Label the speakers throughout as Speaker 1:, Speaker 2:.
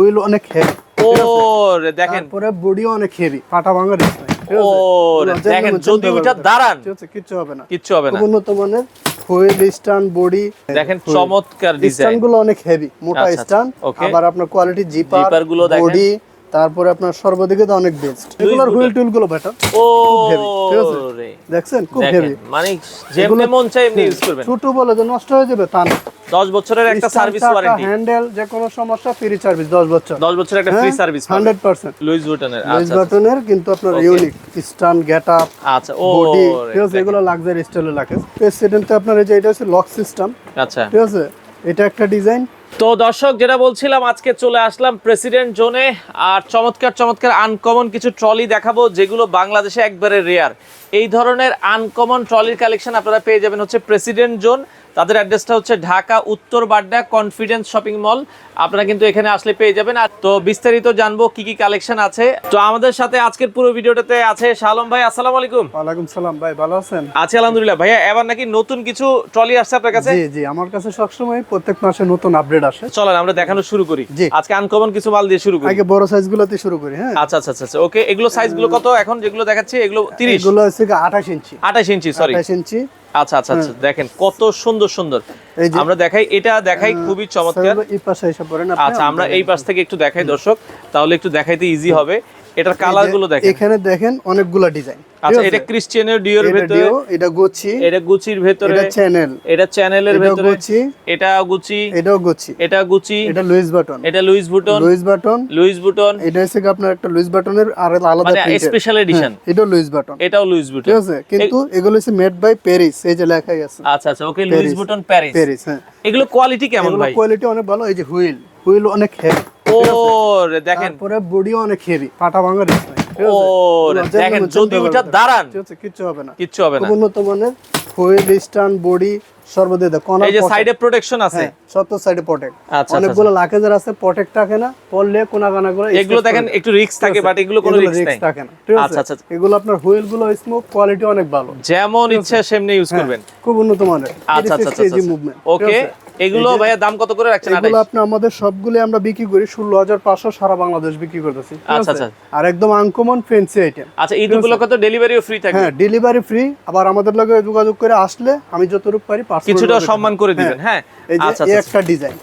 Speaker 1: Wheel অনেক heavy
Speaker 2: ও রে দেখেন।
Speaker 1: তারপরে বডিও অনেক হেভি পাটা ভাঙার রিস্ক নাই ঠিক
Speaker 2: ও
Speaker 1: আছে?
Speaker 2: রে
Speaker 1: এগুলো যে
Speaker 2: দেখেন যদি
Speaker 1: পারবে।
Speaker 2: দাঁড়ান
Speaker 1: কিচ্ছু হবে না।
Speaker 2: কিচ্ছু হবে না।
Speaker 1: উন্নত মানের হুইল স্টান বডি
Speaker 2: দেখেন চমৎকার ডিজাইন
Speaker 1: স্টানগুলো অনেক হেভি মোটা
Speaker 2: আচ্ছা, আচ্ছা,
Speaker 1: স্টান আবার আপনার কোয়ালিটি জিপার
Speaker 2: জিপারগুলো দেখেন।
Speaker 1: বডি তারপরে আপনার সর্বদিকে তো অনেক বেস্ট এগুলোর হুইল টুলগুলো বেটার
Speaker 2: ও
Speaker 1: দেখছেন? খুব হেভি
Speaker 2: মানে যেমনি মন চাই এমনি ইউজ করবেন।
Speaker 1: ছোট বলে যে নষ্ট হয়ে যাবে তা না।
Speaker 2: 10 বছরের একটা সার্ভিস ওয়ারেন্টি
Speaker 1: হ্যান্ডেল যে কোনো সমস্যা ফ্রি সার্ভিস 10 বছর।
Speaker 2: 10 বছরের একটা ফ্রি সার্ভিস
Speaker 1: 100%
Speaker 2: লুইস বুটনের
Speaker 1: লুইস
Speaker 2: আচ্ছা
Speaker 1: বাটনের কিন্তু আপনার ইউনিক স্টান গেট আপ
Speaker 2: আচ্ছা ও
Speaker 1: বডি ঠিক আছে এগুলো লাক্সারি স্টাইলে লাগে। প্রেসিডেন্টে আপনার এই যে এটা হচ্ছে লক সিস্টেম
Speaker 2: আচ্ছা।
Speaker 1: ঠিক আছে? এটা একটা ডিজাইন
Speaker 2: তো দর্শক যেটা বলছিলাম আজকে চলে আসলাম প্রেসিডেন্ট জোনে। আর চমৎকার চমৎকার আনকমন কিছু ট্রলি দেখাবো যেগুলো বাংলাদেশে একবারে রেয়ার এই ধরনের আনকমন ট্রলির কালেকশন আপনারা পেয়ে যাবেন হচ্ছে প্রেসিডেন্ট জোন। তাদের অ্যাড্রেসটা হচ্ছে ঢাকা উত্তর বাড্ডা কনফিডেন্স শপিং মল আপনারা কিন্তু এখানে আসলে পেয়ে যাবেন। আর তো বিস্তারিত জানব কি কি কালেকশন আছে। তো আমাদের সাথে আজকের পুরো ভিডিওটাতে আছে শালম ভাই। আসসালামু আলাইকুম।
Speaker 1: ওয়ালাইকুম সালাম ভাই ভালো আছেন?
Speaker 2: আছি আলহামদুলিল্লাহ। ভাইয়া এবার নাকি নতুন কিছু ট্রলি আসছে আপনার কাছে?
Speaker 1: জি জি আমার কাছে সবসময় প্রত্যেক মাসে নতুন আপডেট আসে।
Speaker 2: চলেন আমরা দেখানো শুরু করি।
Speaker 1: জি।
Speaker 2: আজকে আনকমন কিছু মাল দিয়ে শুরু করি।
Speaker 1: আগে বড় সাইজ গুলোতে শুরু করি হ্যাঁ।
Speaker 2: আচ্ছা আচ্ছা আচ্ছা ওকে এগুলো সাইজগুলো কত? এখন যেগুলো দেখাচ্ছি এগুলো 30
Speaker 1: এগুলো হচ্ছে আঠাশ ইঞ্চি।
Speaker 2: 28 ইঞ্চি সরি
Speaker 1: আঠাশ ইঞ্চি।
Speaker 2: আচ্ছা আচ্ছা আচ্ছা দেখেন কত সুন্দর সুন্দর। আমরা দেখাই এটা দেখাই খুবই চমৎকার। আচ্ছা আমরা এই পাশ থেকে একটু দেখাই দর্শক। তাহলে একটু দেখাইতে ইজি হবে। এটার কালারগুলো দেখেন।
Speaker 1: এখানে দেখেন অনেকগুলা ডিজাইন
Speaker 2: আচ্ছা এটা ক্রিশ্চিয়ানের ডিওর
Speaker 1: এটা
Speaker 2: ভেতরে
Speaker 1: এটা গুচি
Speaker 2: এটা গুচির ভেতরে
Speaker 1: এটা চ্যানেল
Speaker 2: এটা চ্যানেলের
Speaker 1: এটা
Speaker 2: ভেতরে
Speaker 1: গুচি
Speaker 2: এটা গুচি
Speaker 1: এটাও গুচি
Speaker 2: এটা গুচি
Speaker 1: এটা লুইস বাটন
Speaker 2: এটা Louis Vuitton
Speaker 1: Louis Vuitton
Speaker 2: Louis Vuitton
Speaker 1: এটা হচ্ছে আপনার একটা লুইস বাটনের আর আলাদা
Speaker 2: মানে স্পেশাল এডিশন
Speaker 1: এটাও লুইস বাটন
Speaker 2: এটাও লুইস বুটন
Speaker 1: ঠিক আছে? কিন্তু এগুলো হচ্ছে মেড বাই প্যারিস এই যে লেখাই আছে।
Speaker 2: আচ্ছা আচ্ছা okay Louis Vuitton Paris
Speaker 1: Paris হ্যাঁ।
Speaker 2: এগুলো কোয়ালিটি কেমন ভাই?
Speaker 1: কোয়ালিটি অনেক ভালো এই যে হুইল। হুইল অনেক হেভি
Speaker 2: দেখেন।
Speaker 1: তারপরে বডিও অনেক হেভি পাটা ভাঙার
Speaker 2: দেখেন যদি
Speaker 1: পারবে।
Speaker 2: দাঁড়ান
Speaker 1: হবে না।
Speaker 2: হবে না।
Speaker 1: উন্নত মানের হুইল স্টান বডি সর্বদিকে কর্নার
Speaker 2: এই যে সাইডে প্রোটেকশন আছে।
Speaker 1: হ্যাঁ সাইডে প্রোটেক্ট
Speaker 2: আচ্ছা,
Speaker 1: অনেকগুলো লাকেজার আছে প্রোটেক্ট থাকে না পড়লে কোনা কানা গুলো
Speaker 2: এগুলো দেখেন একটু রিস্ক থাকে বাট এগুলো কোনো রিস্ক নাই।
Speaker 1: থাকে না
Speaker 2: আচ্ছা, আচ্ছা।
Speaker 1: এগুলো আপনার হুইলগুলো স্মুথ কোয়ালিটি অনেক ভালো।
Speaker 2: যেমন ইচ্ছা সেমনি ইউজ করবেন।
Speaker 1: খুব উন্নত মানের।
Speaker 2: আচ্ছা আচ্ছা আচ্ছা
Speaker 1: মুভমেন্ট
Speaker 2: ওকে এগুলো ভাইয়া দাম কত করে রাখছেন
Speaker 1: এগুলো আপনি আমাদের সবগুলো আমরা বিক্রি করি ষোলো হাজার পাঁচশো সারা বাংলাদেশ বিক্রি করতেছি
Speaker 2: আচ্ছা, আচ্ছা।
Speaker 1: আর একদম আনকমন ফেন্সি আইটেম
Speaker 2: আচ্ছা তো ডেলিভারিও ফ্রি থাকবে।
Speaker 1: হ্যাঁ ডেলিভারি ফ্রি আবার আমাদের লগে যোগাযোগ করে আসলে আমি যতটুকু পারি
Speaker 2: কিছুটা সম্মান করে দিবেন হ্যাঁ আচ্ছা
Speaker 1: এই
Speaker 2: আচ্ছা
Speaker 1: একটা ডিজাইন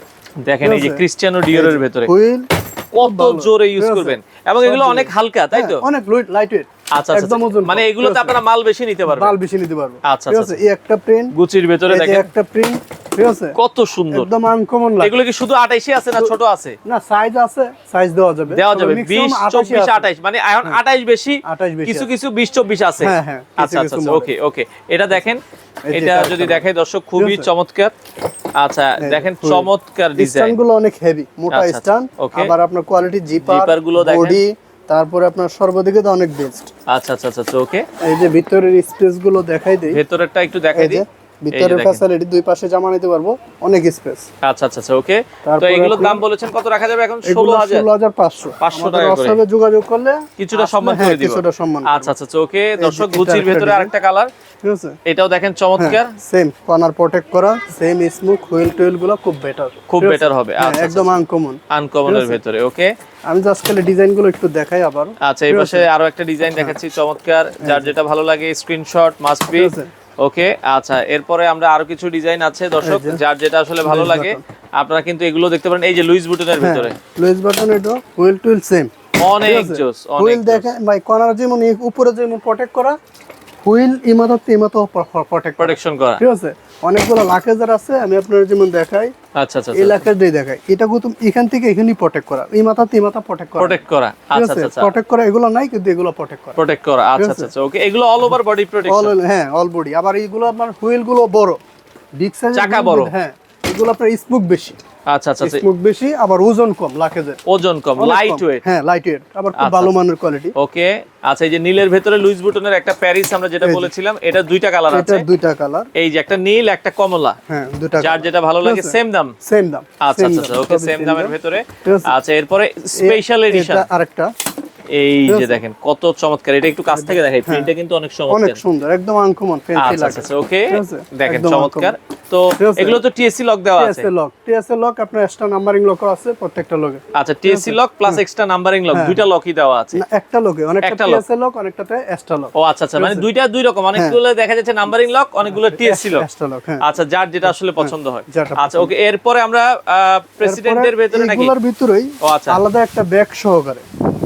Speaker 2: দেখেন এই যে ক্রিশ্চিয়ানো ডিওরের ভেতরে।
Speaker 1: হুইল
Speaker 2: কত জোরে ইউজ করবেন। এবং এগুলো অনেক হালকা তাই তো?
Speaker 1: অনেক লাইট ওয়েট
Speaker 2: আচ্ছা আচ্ছা
Speaker 1: একদম ওজন
Speaker 2: মানে এগুলোতে আপনারা মাল বেশি নিতে পারবেন।
Speaker 1: বাল বেশি নিতে পারব।
Speaker 2: আচ্ছা, আচ্ছা,
Speaker 1: এই একটা প্রিন্ট
Speaker 2: গুচির ভেতরে দেখেন।
Speaker 1: একটা প্রিন্ট ঠিক আছে?
Speaker 2: কত সুন্দর।
Speaker 1: একদম আনকমন লাগে।
Speaker 2: এগুলো কি শুধু আছে না ছোট আছে?
Speaker 1: না সাইজ আছে সাইজ দেওয়া যাবে।
Speaker 2: দেওয়া যাবে।
Speaker 1: maximum
Speaker 2: বিশ
Speaker 1: 28
Speaker 2: চব্বিশ
Speaker 1: আছে।
Speaker 2: আঠাইশ মানে এখন আঠাইশ বেশি
Speaker 1: 28 বেশি
Speaker 2: কিছু কিছু বিশ চব্বিশ আছে।
Speaker 1: হ্যাঁ, হ্যাঁ,
Speaker 2: আচ্ছা আচ্ছা ওকে ওকে। এটা দেখেন এটা যদি দেখাই দর্শক খুবই চমৎকার। আচ্ছা দেখেন চমৎকার ডিজাইন
Speaker 1: স্টানগুলো অনেক হেভি মোটা
Speaker 2: আচ্ছা, আচ্ছা,
Speaker 1: স্টান আবার আপনার কোয়ালিটি জিপার
Speaker 2: জিপারগুলো দেখেন।
Speaker 1: বডি তারপরে আপনার সর্বদিকে তো অনেক বেস্ট
Speaker 2: আচ্ছা আচ্ছা আচ্ছা ওকে।
Speaker 1: এই যে ভিতরের স্পেসগুলো দেখাই দেই।
Speaker 2: ভেতরেরটা একটু দেখাই দিই।
Speaker 1: ভিতরের ফ্যাসিলিটি দুই পাশে জামা নিতে পারব অনেক স্পেস
Speaker 2: আচ্ছা আচ্ছা আচ্ছা ওকে তো এগুলোর দাম বলেছেন কত রাখা যাবে এখন? ষোলো
Speaker 1: এগুলো
Speaker 2: হাজার।
Speaker 1: ষোলো হাজার পাঁচশো।
Speaker 2: 500 টাকা করে।
Speaker 1: হোয়াটসঅ্যাপে যোগাযোগ করলে
Speaker 2: কিছুটা সম্মান
Speaker 1: হ্যাঁ,
Speaker 2: করে দিব।
Speaker 1: কিছুটা সম্মান
Speaker 2: আচ্ছা আচ্ছা আচ্ছা, ওকে দর্শক গুচির ভেতরে। আরেকটা কালার
Speaker 1: ঠিক আছে?
Speaker 2: এটাও দেখেন চমৎকার।
Speaker 1: সেম কর্নার প্রোটেক্ট করা সেম স্মুথ হুইল টুইলগুলো খুব বেটার
Speaker 2: খুব বেটার হবে। আচ্ছা
Speaker 1: একদম আনকমন
Speaker 2: আনকমনের ভেতরে ওকে
Speaker 1: আমি জাস্ট খালি ডিজাইনগুলো একটু দেখাই আবার।
Speaker 2: আচ্ছা এই পাশে আরও একটা ডিজাইন দেখাচ্ছি চমৎকার। যার যেটা ভালো লাগে স্ক্রিনশট মাস্ট বি। ওকে আচ্ছা এরপরে আমরা আরও কিছু ডিজাইন আছে দর্শক যার যেটা আসলে ভালো লাগে আপনারা কিন্তু এগুলো দেখতে পারেন এই যে লুইস বুটনের ভিতরে।
Speaker 1: লুইস বাটন এটা হুইল টুইল সেম
Speaker 2: অনেক জোস অনেক
Speaker 1: হুইল দেখেন ভাই কর্নার যেমন উপরে যেমন প্রোটেক্ট করা হুইল ইমারত ইমাতো প্রোটেক্ট
Speaker 2: প্রোটেকশন করা।
Speaker 1: ঠিক আছে? অনেকগুলো লাকেজার আছে আমি আপনার যেমন দেখাই
Speaker 2: আচ্ছা আচ্ছা
Speaker 1: এই লাকেজ দিয়ে দেখাই। এটা কিন্তু এখান থেকে এখানেই প্রোটেক্ট করা। এই মাথা তে মাথা প্রোটেক্ট করা।
Speaker 2: প্রোটেক্ট করা। আচ্ছা আচ্ছা আচ্ছা।
Speaker 1: প্রোটেক্ট করা এগুলো নাই কিন্তু এগুলো প্রোটেক্ট করা।
Speaker 2: প্রোটেক্ট করা। আচ্ছা আচ্ছা আচ্ছা। ওকে এগুলো অল ওভার বডি
Speaker 1: অল হ্যাঁ অল বডি আবার এইগুলো আপনার হুইলগুলো বড়। সাইজ
Speaker 2: চাকা বড়।
Speaker 1: হ্যাঁ। এগুলো আপনার স্মুক বেশি।
Speaker 2: আচ্ছা আচ্ছা আচ্ছা।
Speaker 1: স্মুক বেশি আবার ওজন কম লাকেজের
Speaker 2: ওজন কম লাইট ওয়েট
Speaker 1: হ্যাঁ লাইট ওয়েট আবার খুব
Speaker 2: আচ্ছা,
Speaker 1: ভালো মানের কোয়ালিটি
Speaker 2: ওকে আচ্ছা এই যে নীলের ভেতরে লুইস বুটনের একটা প্যারিস আমরা যেটা বলেছিলাম এটা দুইটা কালার আছে।
Speaker 1: এটার দুইটা কালার
Speaker 2: এই যে একটা নীল একটা কমলা।
Speaker 1: হ্যাঁ দুইটা
Speaker 2: যার যেটা ভালো লাগে সেম দাম।
Speaker 1: সেম দাম
Speaker 2: আচ্ছা আচ্ছা ওকে সেম দামের
Speaker 1: দাম।
Speaker 2: ভেতরে। আচ্ছা এরপরে স্পেশাল এডিশন
Speaker 1: এটা আরেকটা।
Speaker 2: এই যে দেখেন কত চমৎকার। এটা একটু কাছ থেকে দেখাই প্রিন্টটা কিন্তু অনেক
Speaker 1: হ্যাঁ। অনেক সুন্দর একদম আনকমন ফ্যান্সি লাগে
Speaker 2: আচ্ছা ওকে দেখেন চমৎকার। তো এগুলো তো টিএসসি লক দেওয়া আছে।
Speaker 1: টিএসএ লক টিএসএ লক আপনার এক্সট্রা নাম্বারিং লক আছে প্রত্যেকটা লগে
Speaker 2: আচ্ছা TSC lock plus extra numbering lock দুইটা লকই দেওয়া আছে।
Speaker 1: না একটা লগে অনেকটা। টিএসএ লক অনেকটাতে এক্সট্রা লক
Speaker 2: ও আচ্ছা আচ্ছা মানে দুইটা দুই রকম অনেকগুলো দেখা যাচ্ছে নাম্বারিং লক অনেকগুলো টিএসসি লক
Speaker 1: এক্সট্রা লক হ্যাঁ।
Speaker 2: আচ্ছা যার যেটা আসলে পছন্দ হয়। আচ্ছা ওকে এরপরে আমরা প্রেসিডেন্টের ভেতরে নাকি?
Speaker 1: এগুলোর ভিতরেই
Speaker 2: ও আচ্ছা।
Speaker 1: আলাদা একটা ব্যাগ সহকারে।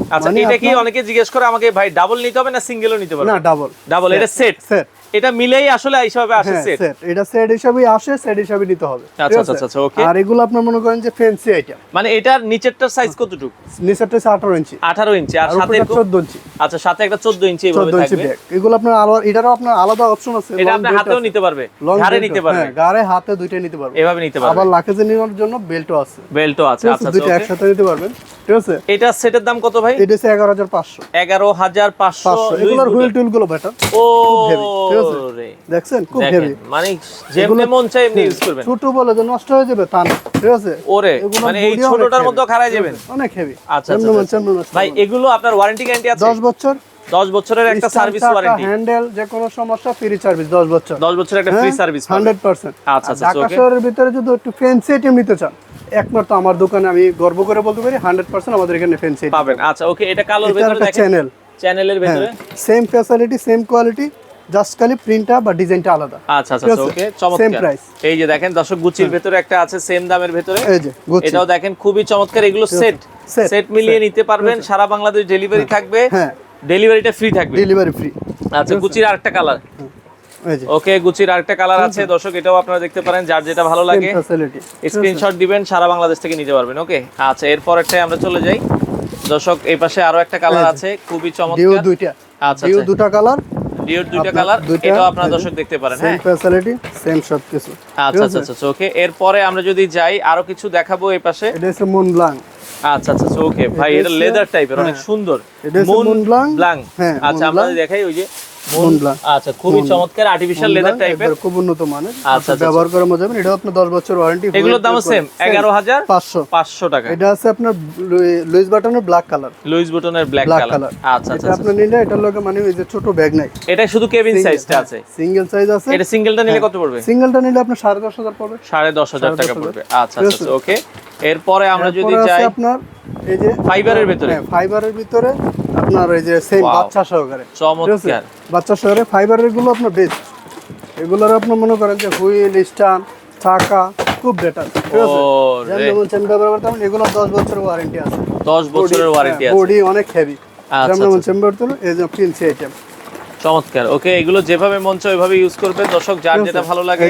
Speaker 2: আচ্ছা
Speaker 1: মানে
Speaker 2: এটা কি অনেকে জিজ্ঞেস করে আমাকে ভাই ডাবল নিতে হবে না সিঙ্গেলও নিতে পারবে
Speaker 1: না ডাবল
Speaker 2: ডাবল এটা সেট
Speaker 1: সেট
Speaker 2: এটা মিলেই আসলে হিসাবে আসে
Speaker 1: হ্যাঁ
Speaker 2: সেট
Speaker 1: সেট এটা সেট হিসাবেই আসে সেট হিসাবে নিতে হবে।
Speaker 2: আচ্ছা, আচ্ছা, আচ্ছা, okay.
Speaker 1: আর এগুলো আপনার মনে করেন যে ফ্যান্সি আইটেম
Speaker 2: মানে এটার নিচেরটার সাইজ কতটুকু?
Speaker 1: নিচেরটা হচ্ছে আঠারো ইঞ্চি।
Speaker 2: আঠারো ইঞ্চি আর সাথে
Speaker 1: উপরে চোদ্দ ইঞ্চি।
Speaker 2: আচ্ছা সাথে একটা চোদ্দ ইঞ্চি এভাবে
Speaker 1: চোদ্দ ইঞ্চি
Speaker 2: থাকবে।
Speaker 1: এগুলো আপনার আলাদা এটারও আপনার আলাদা অপশন আছে
Speaker 2: এটা
Speaker 1: belt
Speaker 2: হাতেও নিতে পারবে ঘাড়ে নিতে পারবে।
Speaker 1: হ্যাঁ, গাড়ে হাতে দুইটাই নিতে পারবে।
Speaker 2: এভাবে নিতে পারবে।
Speaker 1: আবার লাকেজে নেওয়ার জন্য বেল্টও আছে।
Speaker 2: বেল্টও আছে আচ্ছা
Speaker 1: আছে দুইটা
Speaker 2: আচ্ছা
Speaker 1: একসাথে নিতে পারবেন। ঠিক আছে?
Speaker 2: এটা সেটের দাম কত ভাই?
Speaker 1: এটা হচ্ছে এগারো হাজার পাঁচশো।
Speaker 2: এগারো হাজার পাঁচশো
Speaker 1: পাঁচশো। এগুলোর হুইল টুইলগুলো বেটার
Speaker 2: ও
Speaker 1: আছে? দেখছেন? খুব হেভি
Speaker 2: মানে যেমনি মন চাই এমনি ইউজ করবেন।
Speaker 1: ছোট বলে যে নষ্ট হয়ে যাবে তা না ঠিক আছে?
Speaker 2: ওরে মানে এই ছোটটার মধ্যে যাবেন।
Speaker 1: অনেক হেভি
Speaker 2: আচ্ছা, আচ্ছা, আচ্ছা। ভাই এগুলো আপনার ওয়ারেন্টি গ্যারান্টি আছে?
Speaker 1: দশ বছর।
Speaker 2: দশ বছরের একটা সার্ভিস ওয়ারেন্টি
Speaker 1: হ্যান্ডেল যে কোনো সমস্যা ফ্রি সার্ভিস দশ বছর।
Speaker 2: দশ বছরের একটা ফ্রি সার্ভিস
Speaker 1: হান্ড্রেড পার্সেন্ট
Speaker 2: আচ্ছা, আচ্ছা,
Speaker 1: ঢাকা শহরের ভিতরে যদি একটু ফ্যান্সি আইটেম নিতে চান একমাত্র আমার দোকানে আমি গর্ব করে বলতে পারি হান্ড্রেড পার্সেন্ট আমাদের এখানে ফ্যান্সি
Speaker 2: পাবেন। আচ্ছা ওকে এটা কালোর ভেতরে দেখেন।
Speaker 1: চ্যানেল
Speaker 2: চ্যানেলের ভেতরে।
Speaker 1: Same facility same quality just খালি প্রিন্টটা বা ডিজাইনটা আলাদা।
Speaker 2: আচ্ছা আচ্ছা ওকে
Speaker 1: Same
Speaker 2: চমৎকার. এই যে দেখেন দর্শক গুচির ভেতরে একটা আছে সেম দামের ভেতরে।
Speaker 1: এই যে
Speaker 2: এটাও দেখেন খুবই চমৎকার। এগুলো সেট সেট মিলিয়ে নিতে পারবেন সারা বাংলাদেশ ডেলিভারি থাকবে।
Speaker 1: হ্যাঁ।
Speaker 2: ডেলিভারিটা ফ্রি থাকবে।
Speaker 1: ডেলিভারি ফ্রি
Speaker 2: আচ্ছা গুচির আরেকটা কালার ওকে গুচির আরেকটা কালার আছে। দর্শক এটাও আপনারা দেখতে পারেন যার যেটা ভালো লাগে। স্ক্রিনশট দিবেন সারা বাংলাদেশ থেকে নিতে পারবেন ওকে আচ্ছা এরপরেরটাই আমরা চলে যাই। দর্শক এই পাশে আরও একটা কালার আছে খুবই চমৎকার।
Speaker 1: দুইটা।
Speaker 2: আচ্ছা আচ্ছা।
Speaker 1: দুটা কালার
Speaker 2: ডিওর দুইটা কালার এটাও আপনারা দর্শক দেখতে পারেন হ্যাঁ।
Speaker 1: ফ্যাসিলিটি সেম সব কিছু
Speaker 2: আচ্ছা আচ্ছা আচ্ছা ওকে এরপরে আমরা যদি যাই আরও কিছু দেখাবো এই পাশে।
Speaker 1: এটা হচ্ছে মুন ব্লাং
Speaker 2: আচ্ছা আচ্ছা ওকে ভাই
Speaker 1: এটা
Speaker 2: লেদার টাইপের অনেক
Speaker 1: হ্যাঁ।
Speaker 2: সুন্দর।
Speaker 1: Moon হ্যাঁ,
Speaker 2: আচ্ছা আমরা দেখাই ওই যে। আচ্ছা খুবই চমৎকার আর্টিফিশিয়াল লেদার টাইপের
Speaker 1: খুব উন্নত মানের।
Speaker 2: আচ্ছা, আচ্ছা,
Speaker 1: ব্যবহার করে মজা পাবেন এটা আপনার 10 বছর ওয়ারেন্টি
Speaker 2: এগুলোর দামও সেম এগারো
Speaker 1: 500
Speaker 2: টাকা।
Speaker 1: এটা আছে আপনার লুইস বাটনের ব্ল্যাক কালার
Speaker 2: লুইস বুটনের ব্ল্যাক
Speaker 1: ব্ল্যাক
Speaker 2: কালার
Speaker 1: কালার
Speaker 2: আচ্ছা আচ্ছা আচ্ছা।
Speaker 1: আপনি নিলে এটার লগে মানে ওই যে ছোট ব্যাগ নাই।
Speaker 2: এটা শুধু কেবিন সাইজটা আছে।
Speaker 1: সিঙ্গেল সাইজ আছে।
Speaker 2: এটা সিঙ্গেলটা নিলে কত পড়বে?
Speaker 1: সিঙ্গেলটা নিলে আপনার সাড়ে দশ হাজার পড়বে।
Speaker 2: সাড়ে দশ হাজার
Speaker 1: সাড়ে
Speaker 2: টাকা পড়বে। আচ্ছা আচ্ছা ওকে এরপরে আমরা যদি যাই
Speaker 1: আপনার এই যে
Speaker 2: ফাইবারের ভেতরে?
Speaker 1: হ্যাঁ ফাইবারের ভিতরে আপনার এই যে সেম বাচ্চা সহকারে
Speaker 2: চমৎকার।
Speaker 1: বাচ্চা শহরে ফাইবারেরগুলো আপনার বেস্ট এগুলোর আপনার মনে করেন যে হুইল স্টান চাকা খুব বেটার ঠিক আছে? যেমন ব্যবহার এগুলো দশ বছরের ওয়ারেন্টি আছে।
Speaker 2: দশ বছরের ওয়ারেন্টি আছে।
Speaker 1: বডি অনেক হেভি
Speaker 2: আচ্ছা,
Speaker 1: যেমন
Speaker 2: আচ্ছা।
Speaker 1: চেম্বার তুলো এই যে প্রিন্সি আইটেম
Speaker 2: চমৎকার। ওকে এগুলো যেভাবে মন চায় ওইভাবে ইউজ করবে দর্শক যার যেটা ভালো লাগে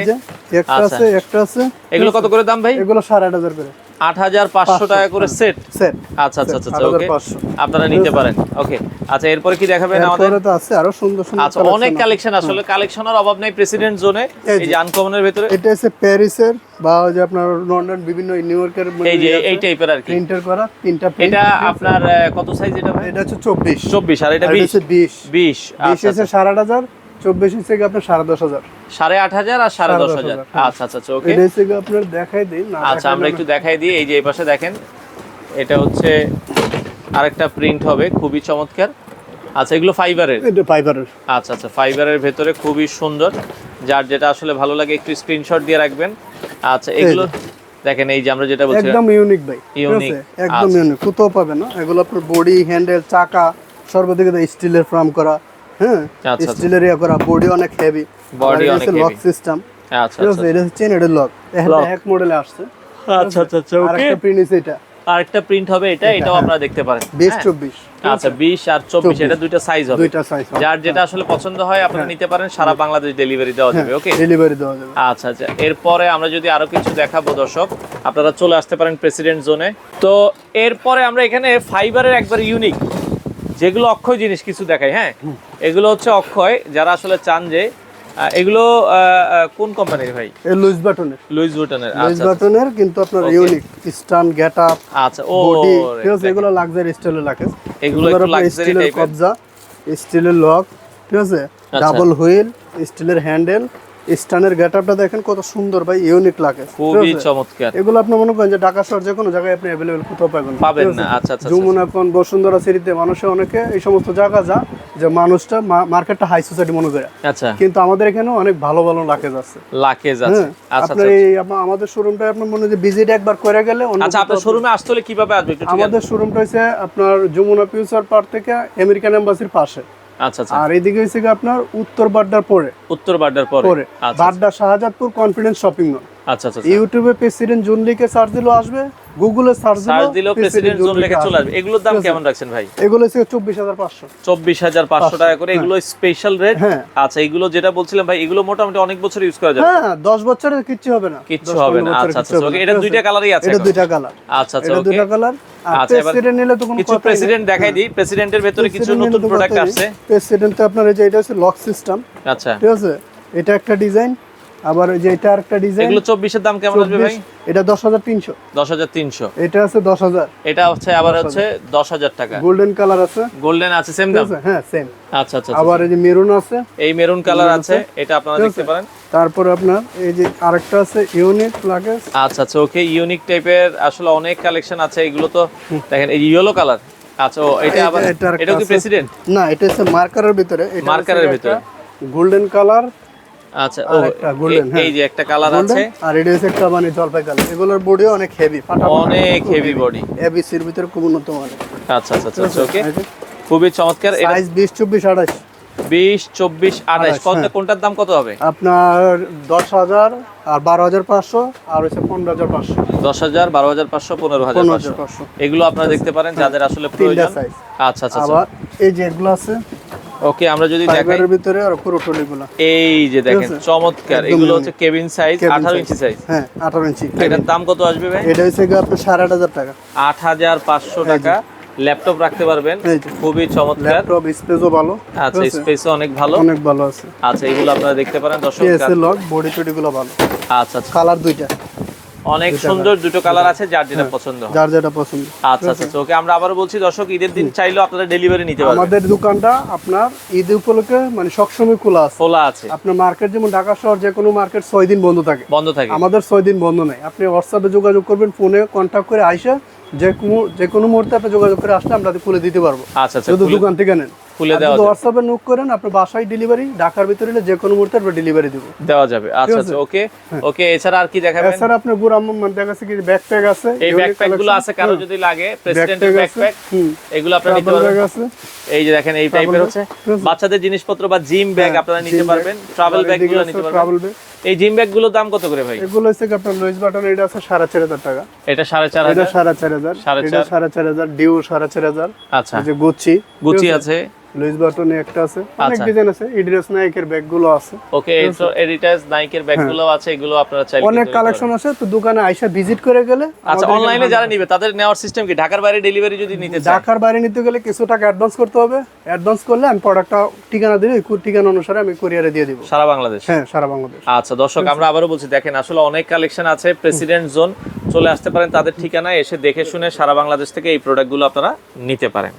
Speaker 1: একটা
Speaker 2: আচ্ছা।
Speaker 1: আছে একটা আছে।
Speaker 2: এগুলো কত করে দাম ভাই?
Speaker 1: এগুলো সাড়ে আট হাজার করে।
Speaker 2: আট হাজার পাঁচশো টাকা করে সেট
Speaker 1: সেট
Speaker 2: আচ্ছা আচ্ছা আচ্ছা ওকে আপনারা নিতে পারেন। ওকে আচ্ছা এরপরে কি দেখাবেন আমাদের?
Speaker 1: তো আছে আরও সুন্দর সুন্দর
Speaker 2: আচ্ছা অনেক কালেকশন আসলে কালেকশনের অভাব নাই প্রেসিডেন্ট জোনে
Speaker 1: এই
Speaker 2: যে আনকমনের ভেতরে।
Speaker 1: এটা হচ্ছে প্যারিসের বা যে আপনার লন্ডন বিভিন্ন নিউ ইয়র্কের
Speaker 2: এই যে এই টাইপের আর কি।
Speaker 1: প্রিন্টার করা তিনটা
Speaker 2: এটা আপনার কত সাইজ এটা ভাই?
Speaker 1: এটা হচ্ছে চব্বিশ।
Speaker 2: চব্বিশ আর এটা
Speaker 1: আর এটা
Speaker 2: বিশ?
Speaker 1: হচ্ছে বিশ।
Speaker 2: বিশ
Speaker 1: বিশ
Speaker 2: আচ্ছা
Speaker 1: হচ্ছে সাড়ে আট হাজার। চব্বিশ গিয়ে আপনার সাড়ে দশ হাজার।
Speaker 2: সাড়ে আট হাজার আর সাড়ে দশ হাজার।
Speaker 1: হ্যাঁ।
Speaker 2: আচ্ছা আচ্ছা আচ্ছা ওকে
Speaker 1: এটা হচ্ছে গিয়ে আপনার দেখাই দিই
Speaker 2: আচ্ছা আমরা একটু দেখাই দিই এই যে এই পাশে দেখেন এটা হচ্ছে আরেকটা প্রিন্ট হবে খুবই চমৎকার। আচ্ছা এগুলো ফাইবারের
Speaker 1: এটা ফাইবারের
Speaker 2: আচ্ছা আচ্ছা ফাইবারের ভেতরে খুবই সুন্দর। যার যেটা আসলে ভালো লাগে একটু স্ক্রিনশট দিয়ে রাখবেন। আচ্ছা এগুলো দেখেন এই যে আমরা যেটা বলছি
Speaker 1: একদম ইউনিক ভাই আছে? একদম ইউনিক কোথাও পাবে না এগুলো আপনার বডি হ্যান্ডেল চাকা সর্বদিকে স্টিলের ফ্রাম করা। হ্যাঁ?
Speaker 2: আচ্ছা।
Speaker 1: স্টিলের ইয়ে করা বডি অনেক হেভি
Speaker 2: Body অনেক
Speaker 1: লক সিস্টেম
Speaker 2: আচ্ছা আচ্ছা
Speaker 1: এটা হচ্ছে এটা লক
Speaker 2: Lock।
Speaker 1: এক মডেলে আসছে।
Speaker 2: আচ্ছা আচ্ছা আচ্ছা ওকে
Speaker 1: একটা প্রিন্ট আছে এটা।
Speaker 2: আরেকটা প্রিন্ট হবে এটা এটাও আপনারা দেখতে পারেন।
Speaker 1: বিশ
Speaker 2: হ্যাঁ?
Speaker 1: চব্বিশ।
Speaker 2: আচ্ছা বিশ আর চব্বিশ এটা দুইটা সাইজ হবে।
Speaker 1: দুইটা সাইজ
Speaker 2: যার যেটা আসলে পছন্দ হয় আপনারা নিতে পারেন সারা বাংলাদেশ ডেলিভারি দেওয়া যাবে ওকে
Speaker 1: ডেলিভারি দেওয়া যাবে।
Speaker 2: আচ্ছা আচ্ছা এরপরে আমরা যদি আরও কিছু দেখাবো দর্শক আপনারা চলে আসতে পারেন প্রেসিডেন্ট জোনে তো এরপরে আমরা এখানে ফাইবারের একবার ইউনিক যেগুলো অক্ষয় জিনিস কিছু দেখাই হ্যাঁ? এগুলো হচ্ছে অক্ষয় যারা আসলে চান যে এগুলো কোন কোম্পানির ভাই?
Speaker 1: এই লুইস বাটনের।
Speaker 2: লুইস বুটনের
Speaker 1: লুইস
Speaker 2: আচ্ছা।
Speaker 1: বাটনের কিন্তু আপনার ইউনিক স্টান গেট আপ
Speaker 2: আচ্ছা ও
Speaker 1: ঠিক আছে এগুলো লাক্সারি স্টাইলের লাগে
Speaker 2: এগুলো একটু লাক্সারি টাইপের
Speaker 1: কবজা স্টিলের লক ঠিক আছে?
Speaker 2: আচ্ছা।
Speaker 1: ডাবল হুইল স্টিলের হ্যান্ডেল স্টানের গেটআপটা দেখেন কত সুন্দর ভাই ইউনিক লাগে।
Speaker 2: খুবই চমৎকার।
Speaker 1: এগুলো আপনি মনে করেন যে ঢাকা শহর যে কোনো জায়গায় আপনি কোথাও পাবেন।
Speaker 2: পাবেন না। আচ্ছা আচ্ছা আচ্ছা।
Speaker 1: যমুনা কোন বসুন্ধরা সিটিতে মানুষে অনেকে এই সমস্ত জায়গা যা যে মানুষটা মার্কেটটা হাই সোসাইটি মনে করে।
Speaker 2: আচ্ছা।
Speaker 1: কিন্তু আমাদের এখানে অনেক ভালো ভালো লাকেজ আছে।
Speaker 2: লাকেজ আছে।
Speaker 1: হ্যাঁ
Speaker 2: আচ্ছা
Speaker 1: আপনার
Speaker 2: আচ্ছা।
Speaker 1: এই আমাদের শোরুমটা আপনার মনে যে ভিজিট একবার করে গেলে
Speaker 2: আচ্ছা আপনার শোরুমে আসতে হলে কীভাবে আসবে আছে
Speaker 1: আমাদের শোরুমটা হচ্ছে আপনার যমুনা ফিউচার পার্ক থেকে আমেরিকান এম্বাসির পাশে।
Speaker 2: আচ্ছা আচ্ছা।
Speaker 1: আর এইদিকে হচ্ছে কি আপনার উত্তর বাড্ডার পরে।
Speaker 2: উত্তর বাড্ডার পরে।
Speaker 1: পরে।
Speaker 2: আচ্ছা
Speaker 1: Badda Shahjadpur confidence shopping mall
Speaker 2: আচ্ছা আচ্ছা
Speaker 1: ইউটিউবে প্রেসিডেন্ট জুন লিখে সার্চ দিলেও আসবে গুগলে সার্চ
Speaker 2: সার্চ দিলেও প্রেসিডেন্ট জোন লেখা চলে
Speaker 1: আসবে।
Speaker 2: এগুলোর দাম কেমন রাখছেন ভাই?
Speaker 1: এগুলো হচ্ছে চব্বিশ হাজার পাঁচশো।
Speaker 2: চব্বিশ হাজার পাঁচশো টাকা করে। এগুলো স্পেশাল রেট
Speaker 1: হ্যাঁ।
Speaker 2: আচ্ছা এগুলো যেটা বলছিলাম ভাই এগুলো মোটামুটি অনেক বছর ইউজ করা যাবে।
Speaker 1: হ্যাঁ বছরের কিচ্ছু হবে না।
Speaker 2: কিচ্ছু হবে না। আচ্ছা আচ্ছা এটা দুইটা কালারই আছে
Speaker 1: এটা দুইটা কালার
Speaker 2: আচ্ছা আচ্ছা ওকে
Speaker 1: দুইটা কালার
Speaker 2: আচ্ছা,
Speaker 1: প্রেসিডেন্ট নিলে তো কোনো
Speaker 2: কিছু প্রেসিডেন্ট দেখাই দিই। প্রেসিডেন্টের ভেতরে কিছু নতুন প্রোডাক্ট আসছে।
Speaker 1: আপনার এই যে এটা হচ্ছে লক সিস্টেম
Speaker 2: আচ্ছা।
Speaker 1: ঠিক আছে? এটা একটা ডিজাইন আবার যে এটা আরেকটা ডিজাইন
Speaker 2: এগুলো চব্বিশের দাম কেমন আসবে ভাই?
Speaker 1: এটা দশ হাজার তিনশো।
Speaker 2: দশ হাজার তিনশো।
Speaker 1: এটা আছে দশ হাজার।
Speaker 2: এটা হচ্ছে আবার হচ্ছে দশ হাজার টাকা।
Speaker 1: গোল্ডেন কালার আছে।
Speaker 2: গোল্ডেন আছে সেম দাম?
Speaker 1: হ্যাঁ সেম
Speaker 2: আচ্ছা আচ্ছা আচ্ছা।
Speaker 1: আবার এই যে মেরুন আছে।
Speaker 2: এই মেরুন কালার আছে এটা আপনারা দেখতে পারেন।
Speaker 1: তারপর আপনার এই যে আরেকটা আছে ইউনিক লাগেজ
Speaker 2: আচ্ছা আচ্ছা ওকে ইউনিক টাইপের আসলে অনেক কালেকশন আছে এগুলো তো দেখেন এই ইয়েলো কালার আচ্ছা এটা আবার
Speaker 1: এটা
Speaker 2: কি প্রেসিডেন্ট
Speaker 1: না এটা হচ্ছে মার্কারের ভিতরে। এটা
Speaker 2: মার্কারের ভিতরে।
Speaker 1: গোল্ডেন কালার
Speaker 2: আচ্ছা ও এই-
Speaker 1: হ্যাঁ।
Speaker 2: যে একটা কালার আছে।
Speaker 1: আর এটা হচ্ছে একটা মানে জলপাই কালার এগুলোর বডিও অনেক হেভি ফাটা
Speaker 2: অনেক হেভি বডি
Speaker 1: এবিসির ভিতরে খুব উন্নত মানের।
Speaker 2: আচ্ছা আচ্ছা আচ্ছা ওকে। খুবই চমৎকার। এটা
Speaker 1: সাইজ বিশ চব্বিশ আঠাশ।
Speaker 2: বিশ চব্বিশ আঠাশ। কোনটা
Speaker 1: হ্যাঁ।
Speaker 2: কোনটার দাম কত হবে?
Speaker 1: আপনার দশ হাজার আর বারো হাজার পাঁচশো আর হচ্ছে পনেরো হাজার পাঁচশো।
Speaker 2: দশ হাজার বারো হাজার পাঁচশো পনেরো হাজার পাঁচশো। এগুলো আপনারা দেখতে পারেন যাদের আসলে প্রয়োজন। আচ্ছা আচ্ছা আচ্ছা।
Speaker 1: আবার এই যে এগুলো আছে
Speaker 2: ওকে আমরা যদি দেখাই।
Speaker 1: ফাইবারের ভিতরে আর পুরো টলিগুলো
Speaker 2: এই যে দেখেন চমৎকার। এগুলো হচ্ছে কেবিন সাইজ
Speaker 1: Cabin
Speaker 2: আঠারো
Speaker 1: size।
Speaker 2: ইঞ্চি সাইজ
Speaker 1: হ্যাঁ আঠারো ইঞ্চি।
Speaker 2: এটার দাম কত আসবে ভাই?
Speaker 1: এটা হচ্ছে আপনার সাড়ে আট হাজার টাকা।
Speaker 2: আট হাজার পাঁচশো টাকা। ল্যাপটপ রাখতে পারবেন। খুবই চমৎকার।
Speaker 1: ল্যাপটপ স্পেসও ভালো।
Speaker 2: আচ্ছা স্পেসও অনেক ভালো।
Speaker 1: অনেক ভালো আছে।
Speaker 2: আচ্ছা এগুলো আপনারা দেখতে পারেন দর্শক
Speaker 1: লক বডি টডি গুলো ভালো।
Speaker 2: আচ্ছা আচ্ছা।
Speaker 1: কালার দুইটা।
Speaker 2: অনেক সুন্দর দুটো কালার আছে যার যেটা পছন্দ
Speaker 1: যার যেটা পছন্দ।
Speaker 2: আচ্ছা আচ্ছা ওকে আমরা আবারও বলছি দর্শক ঈদের দিন চাইলেও আপনারা ডেলিভারি নিতে পারবেন।
Speaker 1: আমাদের দোকানটা আপনার ঈদ উপলক্ষে মানে সবসময় খোলা আছে।
Speaker 2: খোলা আছে।
Speaker 1: আপনার মার্কেট যেমন ঢাকা শহর যে কোনো মার্কেট ছয় দিন বন্ধ থাকে।
Speaker 2: বন্ধ থাকে।
Speaker 1: আমাদের ছয় দিন বন্ধ নাই। আপনি হোয়াটসঅ্যাপে যোগাযোগ করবেন ফোনে কন্ট্যাক্ট করে আইসা যে কোনো যে কোনো মুহূর্তে আপনি যোগাযোগ করে আসলে আমরা খুলে দিতে পারব।
Speaker 2: আচ্ছা আচ্ছা
Speaker 1: দোকান থেকে নেন।
Speaker 2: খুলে দেওয়া যাবে।
Speaker 1: হোয়াটসঅ্যাপে নোক করেন আপনি বাসায় ডেলিভারি ঢাকার ভিতরে হলে যে কোনো মুহূর্তে আমরা ডেলিভারি দেবো।
Speaker 2: দেওয়া যাবে। আচ্ছা আচ্ছা ওকে। ওকে এছাড়া আর কি দেখাবেন?
Speaker 1: এছাড়া আপনার মানে কি ব্যাকপ্যাক আছে
Speaker 2: এই
Speaker 1: unique
Speaker 2: ব্যাকপ্যাকগুলো
Speaker 1: collection।
Speaker 2: আছে
Speaker 1: কারও
Speaker 2: যদি লাগে প্রেসিডেন্টের ব্যাকপ্যাক এগুলো আপনারা নিতে পারবেন। এই যে দেখেন এই টাইপের হচ্ছে বাচ্চাদের জিনিসপত্র বা জিম ব্যাগ
Speaker 1: হ্যাঁ,
Speaker 2: আপনারা নিতে পারবেন ট্রাভেল
Speaker 1: আর ব্যাগগুলো
Speaker 2: নিতে পারবেন। এই জিম ব্যাগগুলোর দাম কত করে ভাই?
Speaker 1: এগুলো হচ্ছে আপনার লুইস বাটন এটা আছে সাড়ে চার হাজার টাকা।
Speaker 2: এটা সাড়ে চার
Speaker 1: এটা
Speaker 2: হাজার
Speaker 1: সাড়ে চার হাজার।
Speaker 2: সাড়ে
Speaker 1: এটা
Speaker 2: চার।
Speaker 1: সাড়ে চার হাজার ডিউ সাড়ে চার হাজার।
Speaker 2: আচ্ছা।
Speaker 1: এই যে গুচি
Speaker 2: গুচি আছে।
Speaker 1: লুইস বাটন একটা আছে অনেক
Speaker 2: আচ্ছা।
Speaker 1: ডিজাইন আছে ইড্রেস নাইকের ব্যাগগুলো আছে।
Speaker 2: ওকে এডিটাস নাইকের ব্যাগগুলো আছে এগুলো আপনারা চাইলে
Speaker 1: অনেক কালেকশন আছে তো দোকানে আইসা ভিজিট করে গেলে
Speaker 2: আচ্ছা অনলাইনে যারা নিবে তাদের নেওয়ার সিস্টেম কি? ঢাকার বাইরে ডেলিভারি যদি নিতে চায়?
Speaker 1: ঢাকার বাইরে নিতে গেলে কিছু টাকা অ্যাডভান্স করতে হবে। অ্যাডভান্স করলে আমি প্রোডাক্টটা ঠিকানা দিলে ঠিকানা অনুসারে আমি কুরিয়ারে দিয়ে দিব।
Speaker 2: সারা বাংলাদেশ?
Speaker 1: হ্যাঁ সারা বাংলাদেশ।
Speaker 2: আচ্ছা দর্শক আমরা আবারও বলছি দেখেন আসলে অনেক কালেকশন আছে প্রেসিডেন্ট জোন চলে আসতে পারেন তাদের ঠিকানায় এসে দেখে শুনে সারা বাংলাদেশ থেকে এই প্রোডাক্টগুলো আপনারা নিতে পারেন।